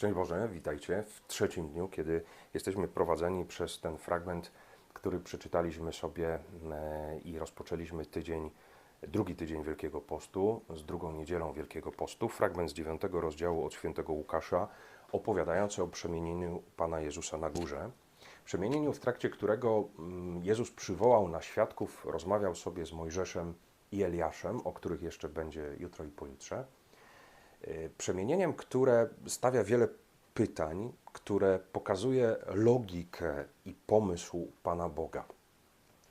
Szczęść Boże, witajcie w trzecim dniu, kiedy jesteśmy prowadzeni przez ten fragment, który przeczytaliśmy sobie e, i rozpoczęliśmy tydzień, drugi tydzień Wielkiego Postu z drugą niedzielą Wielkiego Postu. Fragment z dziewiątego rozdziału od świętego Łukasza, opowiadający o przemienieniu Pana Jezusa na górze. Przemienieniu, w trakcie którego mm, Jezus przywołał na świadków, rozmawiał sobie z Mojżeszem i Eliaszem, o których jeszcze będzie jutro i pojutrze. Y, Przemienieniem, które stawia wiele pytań, które pokazuje logikę i pomysł Pana Boga.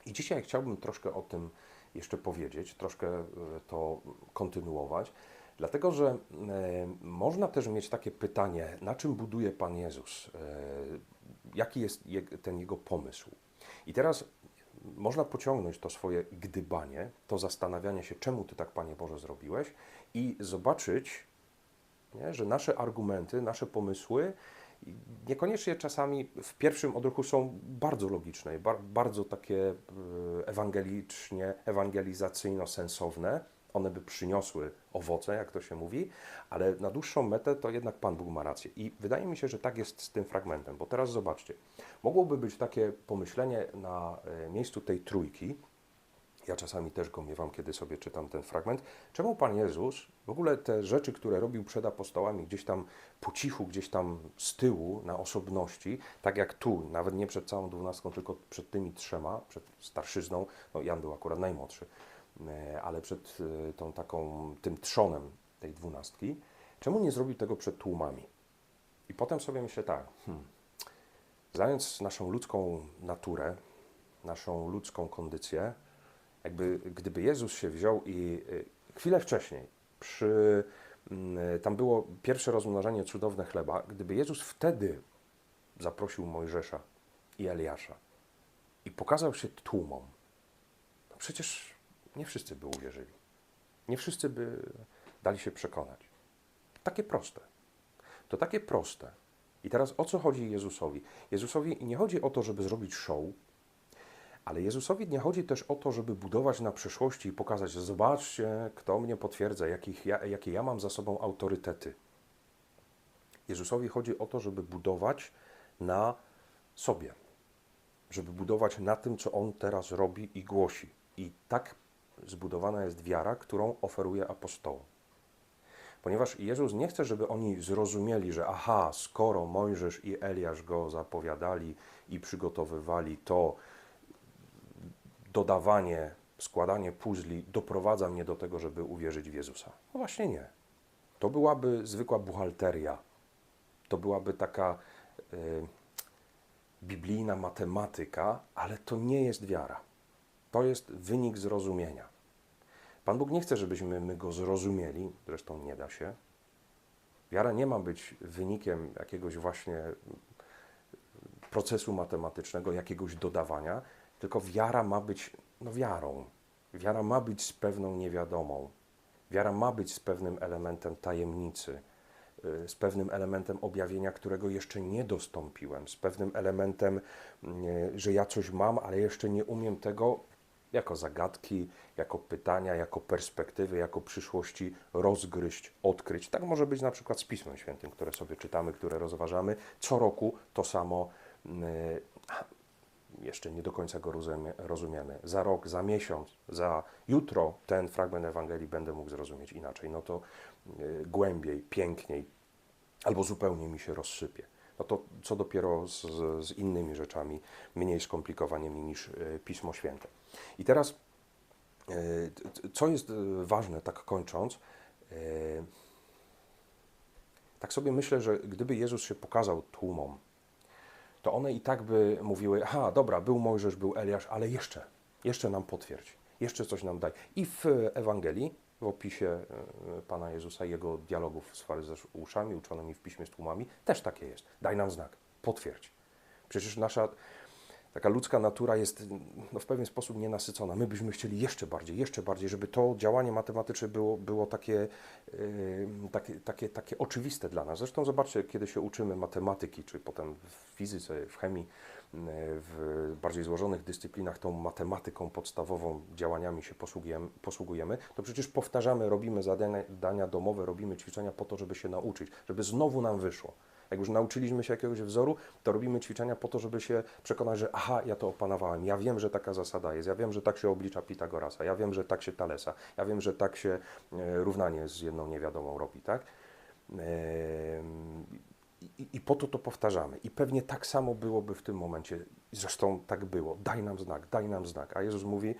I dzisiaj chciałbym troszkę o tym jeszcze powiedzieć, troszkę y, to kontynuować, dlatego że y, można też mieć takie pytanie, na czym buduje Pan Jezus? Jaki jest je- ten jego pomysł? I teraz można pociągnąć to swoje gdybanie, to zastanawianie się, czemu Ty tak, Panie Boże, zrobiłeś i zobaczyć, nie? że nasze argumenty, nasze pomysły niekoniecznie czasami w pierwszym odruchu są bardzo logiczne, bardzo takie e, ewangelicznie, ewangelizacyjno-sensowne. One by przyniosły owoce, jak to się mówi, ale na dłuższą metę to jednak Pan Bóg ma rację. I wydaje mi się, że tak jest z tym fragmentem, bo teraz zobaczcie. Mogłoby być takie pomyślenie na e, miejscu tej trójki, ja czasami też go miewam, kiedy sobie czytam ten fragment. Czemu Pan Jezus w ogóle te rzeczy, które robił przed apostołami, gdzieś tam po cichu, gdzieś tam z tyłu, na osobności, tak jak tu, nawet nie przed całą dwunastką, tylko przed tymi trzema, przed starszyzną, no Jan był akurat najmłodszy, e, ale przed e, tą taką, tym trzonem tej dwunastki, czemu nie zrobił tego przed tłumami? I potem sobie myślę tak, hmm, znając naszą ludzką naturę, naszą ludzką kondycję, jakby gdyby Jezus się wziął i y, chwilę wcześniej, przy, mm, tam było pierwsze rozmnożenie cudowne chleba, gdyby Jezus wtedy zaprosił Mojżesza i Eliasza i pokazał się tłumom, to przecież nie wszyscy by uwierzyli. Nie wszyscy by dali się przekonać. Takie proste. To takie proste. I teraz o co chodzi Jezusowi? Jezusowi nie chodzi o to, żeby zrobić show, ale Jezusowi nie chodzi też o to, żeby budować na przyszłości i pokazać, zobaczcie, kto mnie potwierdza, jakich ja, jakie ja mam za sobą autorytety. Jezusowi chodzi o to, żeby budować na sobie, żeby budować na tym, co On teraz robi i głosi. I tak zbudowana jest wiara, którą oferuje apostołom. Ponieważ Jezus nie chce, żeby oni zrozumieli, że aha, skoro Mojżesz i Eliasz go zapowiadali i przygotowywali, to dodawanie, składanie puzli doprowadza mnie do tego, żeby uwierzyć w Jezusa. No właśnie nie. To byłaby zwykła buchalteria. To byłaby taka y, biblijna matematyka, ale to nie jest wiara. To jest wynik zrozumienia. Pan Bóg nie chce, żebyśmy my go zrozumieli, zresztą nie da się. Wiara nie ma być wynikiem jakiegoś właśnie procesu matematycznego, jakiegoś dodawania, tylko wiara ma być no, wiarą. Wiara ma być z pewną niewiadomą. Wiara ma być z pewnym elementem tajemnicy, y, z pewnym elementem objawienia, którego jeszcze nie dostąpiłem, z pewnym elementem, y, że ja coś mam, ale jeszcze nie umiem tego jako zagadki, jako pytania, jako perspektywy, jako przyszłości rozgryźć, odkryć. Tak może być na przykład z Pismem Świętym, które sobie czytamy, które rozważamy. Co roku to samo. Jeszcze nie do końca go rozumie, rozumiemy. Za rok, za miesiąc, za jutro ten fragment Ewangelii będę mógł zrozumieć inaczej. No to y, głębiej, piękniej, albo zupełnie mi się rozsypie. No to co dopiero z, z- innymi rzeczami, mniej skomplikowanymi niż y, Pismo Święte. I teraz, t- co jest ważne, tak kończąc, tak sobie myślę, że gdyby Jezus się pokazał tłumom, to one i tak by mówiły, aha, dobra, był Mojżesz, był Eliasz, ale jeszcze, jeszcze nam potwierdź, jeszcze coś nam daj. I w Ewangelii, w opisie e, Pana Jezusa i Jego dialogów z faryzeuszami uczonymi w Piśmie z tłumami, też takie jest. Daj nam znak, potwierdź. Przecież nasza taka ludzka natura jest no, w pewien sposób nienasycona. My byśmy chcieli jeszcze bardziej, jeszcze bardziej, żeby to działanie matematyczne było, było takie, yy, takie, takie, takie oczywiste dla nas. Zresztą zobaczcie, kiedy się uczymy matematyki, czy potem w fizyce, w chemii, yy, w bardziej złożonych dyscyplinach tą matematyką podstawową działaniami się posługujemy, posługujemy to przecież powtarzamy, robimy zadania dania domowe, robimy ćwiczenia po to, żeby się nauczyć, żeby znowu nam wyszło. Jak już nauczyliśmy się jakiegoś wzoru, to robimy ćwiczenia po to, żeby się przekonać, że aha, ja to opanowałem, ja wiem, że taka zasada jest, ja wiem, że tak się oblicza Pitagorasa, ja wiem, że tak się Talesa, ja wiem, że tak się e, równanie z jedną niewiadomą robi, tak? I, I po to to powtarzamy. I pewnie tak samo byłoby w tym momencie. Zresztą tak było. Daj nam znak, daj nam znak. A Jezus mówi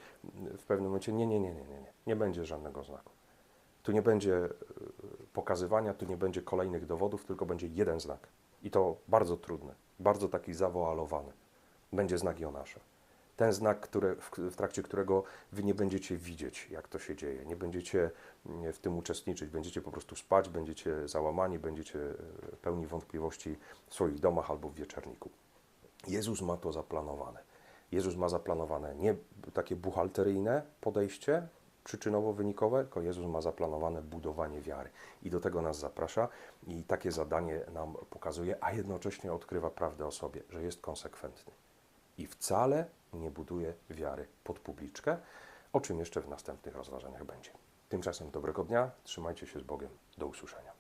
w pewnym momencie: Nie, nie, nie, nie, nie, nie. Nie będzie żadnego znaku. Tu nie będzie e, pokazywania, tu nie będzie kolejnych dowodów, tylko będzie jeden znak. I to bardzo trudny, bardzo taki zawoalowany. Będzie znak Jonasza. Ten znak, który, w, w trakcie którego wy nie będziecie widzieć, jak to się dzieje, nie będziecie mm, w tym uczestniczyć, będziecie po prostu spać, będziecie załamani, będziecie e, pełni wątpliwości w swoich domach albo w wieczorniku. Jezus ma to zaplanowane. Jezus ma zaplanowane nie takie buchalteryjne podejście przyczynowo-wynikowe, tylko Jezus ma zaplanowane budowanie wiary. I do tego nas zaprasza i takie zadanie nam pokazuje, a jednocześnie odkrywa prawdę o sobie, że jest konsekwentny. I wcale nie buduje wiary pod publiczkę, o czym jeszcze w następnych rozważaniach będzie. Tymczasem dobrego dnia, trzymajcie się z Bogiem, do usłyszenia.